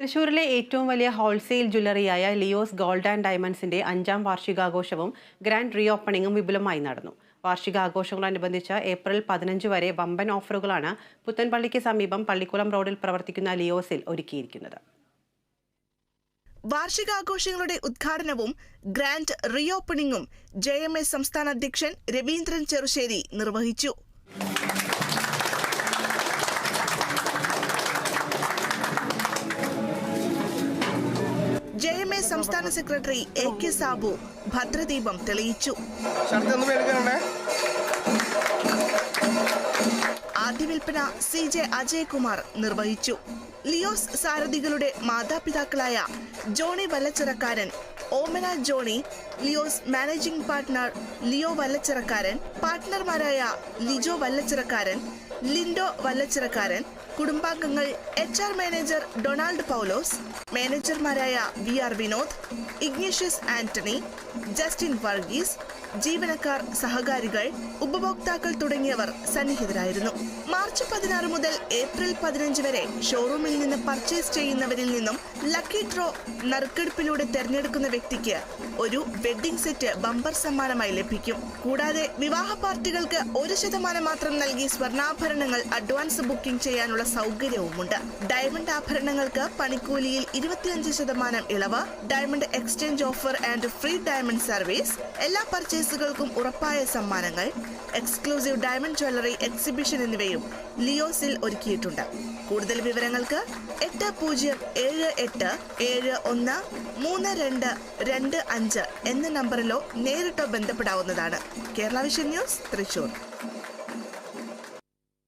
തൃശൂരിലെ ഏറ്റവും വലിയ ഹോൾസെയിൽ ജ്വല്ലറിയായ ലിയോസ് ഗോൾഡ് ആൻഡ് ഡയമണ്ട്സിന്റെ അഞ്ചാം വാർഷികാഘോഷവും ഗ്രാൻഡ് റീ വിപുലമായി നടന്നു. വാർഷികാഘോഷങ്ങളോടനുബന്ധിച്ച് ഏപ്രിൽ പതിനഞ്ച് വരെ വമ്പൻ ഓഫറുകളാണ് പുത്തൻപള്ളിക്ക് സമീപം പള്ളിക്കുളം റോഡിൽ പ്രവർത്തിക്കുന്ന ലിയോസിൽ ഒരുക്കിയിരിക്കുന്നത്. വാർഷികാഘോഷങ്ങളുടെ ഉദ്ഘാടനവും ഗ്രാൻഡ് റീ ഓപ്പണിംഗും ജെ സംസ്ഥാന അധ്യക്ഷൻ രവീന്ദ്രൻ ചെറുശ്ശേരി നിർവഹിച്ചു. സംസ്ഥാന സെക്രട്ടറി എ കെ സാബു ഭദ്രദീപം തെളിയിച്ചു. ആദ്യ വിൽപ്പന സി ജെ അജയകുമാർ നിർവഹിച്ചു. ലിയോസ് സാരഥികളുടെ മാതാപിതാക്കളായ Johnny Vallachirakkaran Omana Johnny Leo's managing partner Leo Vallachirakkaran പാർട്ട്ണർമാരായ ലിജോ വല്ലച്ചിറക്കാരൻ ലിൻഡോ വല്ലച്ചിറക്കാരൻ കുടുംബാംഗങ്ങൾ H R manager Donald Paulose മാനേജർമാരായ V R Vinod Ignatius Antony Justin Varghese ജീവനക്കാർ സഹകാരികൾ ഉപഭോക്താക്കൾ തുടങ്ങിയവർ സന്നിഹിതരായിരുന്നു. മാർച്ച് പതിനാറ് മുതൽ ഏപ്രിൽ പതിനഞ്ച് വരെ ഷോറൂമിൽ നിന്ന് പർച്ചേസ് ചെയ്യുന്നവരിൽ നിന്നും ലക്കി ഡ്രോ നറുക്കെടുപ്പിലൂടെ തെരഞ്ഞെടുക്കുന്ന വ്യക്തിക്ക് ഒരു വെഡ്ഡിംഗ് സെറ്റ് ബമ്പർ സമ്മാനമായി ലഭിക്കും. കൂടാതെ വിവാഹ പാർട്ടികൾക്ക് ഒരു ശതമാനം മാത്രം നൽകി സ്വർണാഭരണങ്ങൾ അഡ്വാൻസ് ബുക്കിംഗ് ചെയ്യാനുള്ള സൗകര്യവുമുണ്ട്. ഡയമണ്ട് ആഭരണങ്ങൾക്ക് പണിക്കൂലിയിൽ ഇരുപത്തിയഞ്ച് ശതമാനം ഇളവ് diamond exchange offer and free diamond service എല്ലാ പർച്ചേസുകൾക്കും ഉറപ്പായ സമ്മാനങ്ങൾ എക്സ്ക്ലൂസീവ് ഡയമണ്ട് ജ്വല്ലറി എക്സിബിഷൻ എന്നിവയും ലിയോസിൽ ഒരുക്കിയിട്ടുണ്ട്. കൂടുതൽ വിവരങ്ങൾക്ക് എട്ട് പൂജ്യം ഏഴ് എട്ട് ഏഴ് ഒന്ന് മൂന്ന് രണ്ട് രണ്ട് അഞ്ച് എന്ന നമ്പറിലോ നേരിട്ടോ ബന്ധപ്പെടാവുന്നതാണ്. Kerala vision news Thrissur.